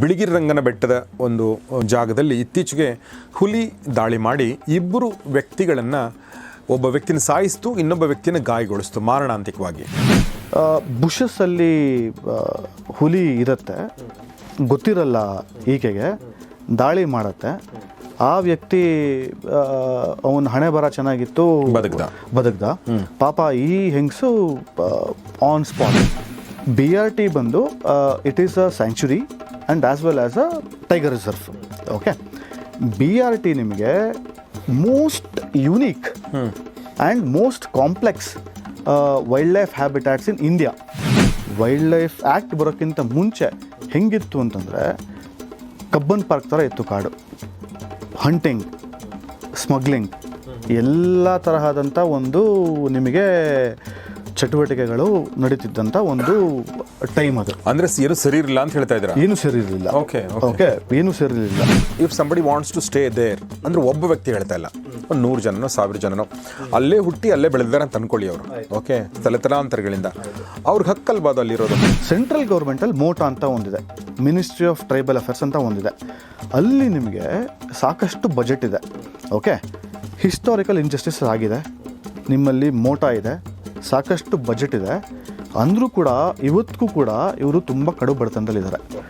ಬಿಳಿಗಿರಿ ರಂಗನ ಬೆಟ್ಟದ ಒಂದು ಜಾಗದಲ್ಲಿ ಇತ್ತೀಚೆಗೆ ಹುಲಿ ದಾಳಿ ಮಾಡಿ ಇಬ್ಬರು ವ್ಯಕ್ತಿಗಳನ್ನು ಒಬ್ಬ ವ್ಯಕ್ತಿನ ಸಾಯಿಸ್ತು ಇನ್ನೊಬ್ಬ ವ್ಯಕ್ತಿನ ಗಾಯಗೊಳಿಸ್ತು. ಮಾರಣಾಂತಿಕವಾಗಿ. ಬುಷಸ್ಸಲ್ಲಿ ಹುಲಿ ಇರುತ್ತೆ. ಗೊತ್ತಿರಲ್ಲ ಈಕೆಗೆ. ದಾಳಿ ಮಾಡುತ್ತೆ. ಆ ವ್ಯಕ್ತಿ ಅವನ ಹಣೆ ಬರ ಚೆನ್ನಾಗಿತ್ತು. ಬದುಕ್ದ. ಬದುಕ್ದ. ಪಾಪ ಈ ಹೆಂಗಸು on spot B R T ಬಂದು it is a sanctuary and as well as a tiger reserve okay B R T ನಿಮಗೆ most unique and most complex wildlife habitats in India wildlife act ಬರೋಕ್ಕಿಂತ ಮುಂಚೆ ಹೆಂಗಿತ್ತು ಅಂತಂದರೆ Cubbon park ಥರ ಇತ್ತು ಕಾಡು. Hunting smuggling ಎಲ್ಲ ತರಹದಂಥ ಒಂದು ನಿಮಗೆ ಚಟುವಟಿಕೆಗಳು ನಡೀತಿದ್ದಂಥ ಒಂದು ಟೈಮ್ ಅದು. ಅಂದ್ರೆ ಏನು ಸರಿ ಇರಲಿಲ್ಲ ಅಂತ ಹೇಳ್ತಾ ಇದ್ದೀರಾ? ಏನು ಸರಿ ಇರಲಿಲ್ಲ. ಓಕೆ ಓಕೆ ಏನು ಸರಿ ಇರಲಿಲ್ಲ. If somebody wants to stay there ಅಂದ್ರೆ ಒಬ್ಬ ವ್ಯಕ್ತಿ ಹೇಳ್ತಾ ಇಲ್ಲ. ಒಂದು ನೂರು ಜನನೋ ಸಾವಿರ ಜನನೋ. ಅಲ್ಲೇ ಹುಟ್ಟಿ ಅಲ್ಲೇ ಬೆಳೆದಿದ್ದಾರೆ ಅಂತ ಅನ್ಕೊಳ್ಳಿ ಅವರು. ಓಕೆ ತಲೆತಲಾಂತರಗಳಿಂದ ಅವ್ರಿಗೆ ಹಕ್ಕಲ್ಬಾದು ಅಲ್ಲಿರೋದು? ಸೆಂಟ್ರಲ್ ಗೌರ್ಮೆಂಟಲ್ಲಿ ಮೋಟಾ ಅಂತ ಒಂದಿದೆ. ಮಿನಿಸ್ಟ್ರಿ ಆಫ್ ಟ್ರೈಬಲ್ ಅಫೇರ್ಸ್ ಅಂತ ಒಂದಿದೆ. ಅಲ್ಲಿ ನಿಮಗೆ ಸಾಕಷ್ಟು ಬಜೆಟ್ ಇದೆ. ಓಕೆ ಹಿಸ್ಟಾರಿಕಲ್ ಇಂಜಸ್ಟಿಸ್ ಆಗಿದೆ. ನಿಮ್ಮಲ್ಲಿ ಮೋಟಾ ಇದೆ. ಸಾಕಷ್ಟು ಬಜೆಟ್ ಇದೆ. ಅಂದರೂ ಕೂಡ ಇವತ್ತಿಗೂ ಕೂಡ ಇವರು ತುಂಬ ಕಡು ಬಡತನದಲ್ಲಿದ್ದಾರೆ.